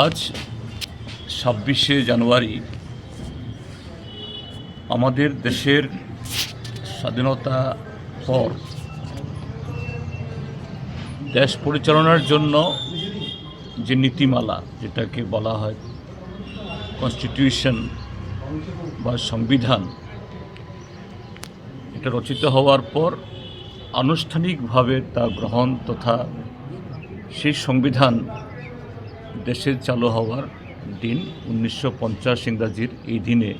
আজ ছাব্বিশে জানুয়ারি আমাদের দেশের স্বাধীনতা পর দেশ পরিচালনার জন্য যে নীতিমালা, যেটাকে বলা হয় কনস্টিটিউশন বা সংবিধান, এটা রচিত হওয়ার পর আনুষ্ঠানিকভাবে তা গ্রহণ তথা সেই সংবিধান দেশের চালু হওয়ার দিন উনিশশো পঞ্চাশ ইংরাজির এই দিনে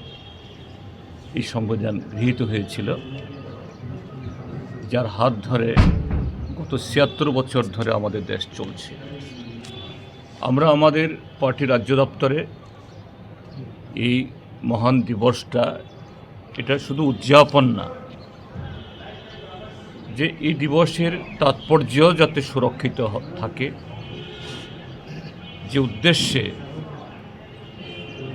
এই সংবিধান গৃহীত হয়েছিল, যার হাত ধরে গত ছিয়াত্তর বছর ধরে আমাদের দেশ চলছে। আমরা আমাদের পার্টি রাজ্য দপ্তরে এই মহান দিবসটা, এটা শুধু উদযাপন না, যে এই দিবসের তাৎপর্য যাতে সুরক্ষিত থাকে যে উদ্দেশ্যে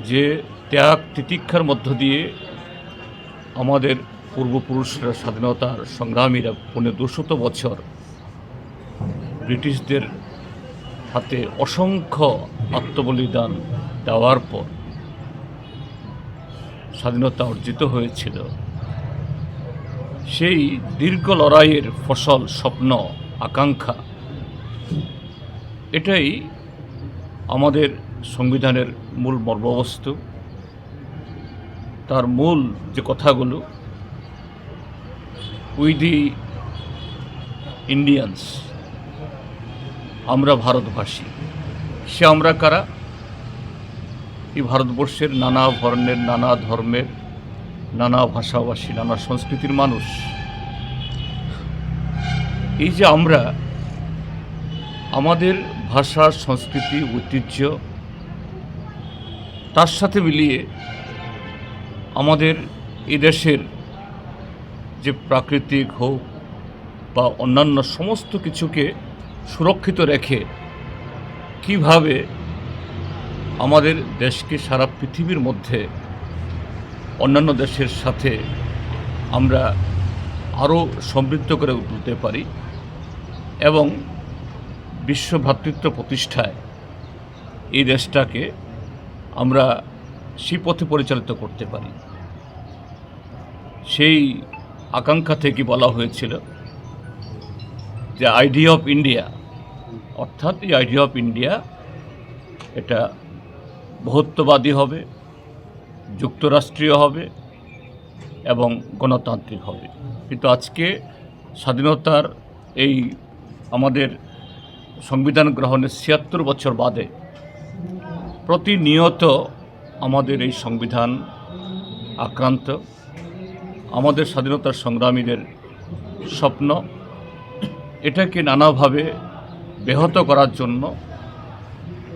যে ত্যাগ তিতিক্ষার মধ্য দিয়ে আমাদের পূর্বপুরুষরা, স্বাধীনতার সংগ্রামীরা পৌনে দুশত বছর ব্রিটিশদের হাতে অসংখ্য আত্মবলিদান দেওয়ার পর স্বাধীনতা অর্জিত হয়েছিল। সেই দীর্ঘ লড়াইয়ের ফসল, স্বপ্ন, আকাঙ্ক্ষা, এটাই আমাদের সংবিধানের মূল মর্মবস্তু তার মূল যে কথাগুলো উই দি ইন্ডিয়ানস আমরা ভারতভাষী সে আমরা কারা? এই ভারতবর্ষের নানা বর্ণের নানা ধর্মের, নানা ভাষাভাষী, নানা সংস্কৃতির মানুষ। এই যে আমরা, আমাদের ভাষা, সংস্কৃতি, ঐতিহ্য, তার সাথে মিলিয়ে আমাদের এই দেশের যে প্রাকৃতিক হোক বা অন্যান্য সমস্ত কিছুকে সুরক্ষিত রেখে কীভাবে আমাদের দেশকে সারা পৃথিবীর মধ্যে অন্যান্য দেশের সাথে আমরা আরও সমৃদ্ধ করে তুলতে পারি এবং বিশ্ব ভ্রাতৃত্ব প্রতিষ্ঠায় এই দেশটাকে আমরা সেই পথে পরিচালিত করতে পারি। সেই আকাঙ্ক্ষা থেকে বলা হয়েছিল যে আইডিয়া অফ ইন্ডিয়া অর্থাৎ এই আইডিয়া অফ ইন্ডিয়া এটা বহুত্ববাদী হবে, যুক্তরাষ্ট্রীয় হবে এবং গণতান্ত্রিক হবে। কিন্তু আজকে স্বাধীনতার এই আমাদের সংবিধান গ্রহণের ছিয়াত্তর বছর বাদে প্রতিনিয়ত আমাদের এই সংবিধান আক্রান্ত, আমাদের স্বাধীনতার সংগ্রামীদের স্বপ্ন, এটাকে নানাভাবে ব্যাহত করার জন্য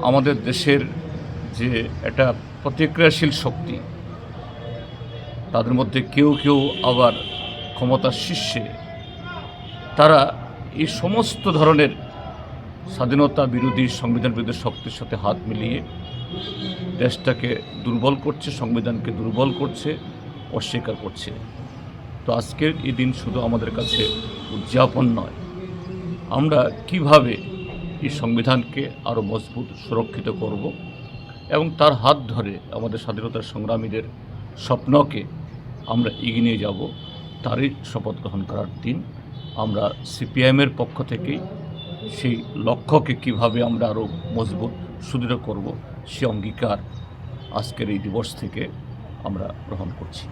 আমাদের দেশের যে একটা প্রতিক্রিয়াশীল শক্তি, তাদের মধ্যে কেউ কেউ আবার ক্ষমতার শীর্ষে, তারা এই সমস্ত ধরনের স্বাধীনতা বিরোধী সংবিধান বিরোধী শক্তির সাথে হাত মিলিয়ে দেশটাকে দুর্বল করছে, সংবিধানকে দুর্বল করছে, অস্বীকার করছে। তো আজকের এই দিন শুধু আমাদের কাছে উদযাপন নয়, আমরা কীভাবে এই সংবিধানকে আরও মজবুত, সুরক্ষিত করব এবং তার হাত ধরে আমাদের স্বাধীনতার সংগ্রামীদের স্বপ্নকে আমরা এগিয়ে নিয়ে যাব, তারই শপথ গ্রহণ করার দিন আমরা সিপিআইএমের পক্ষ থেকেই সেই লক্ষ্যকে কীভাবে আমরা আরও মজবুত, সুদৃঢ় করব সে অঙ্গীকার আজকের এই দিবস থেকে আমরা গ্রহণ করছি।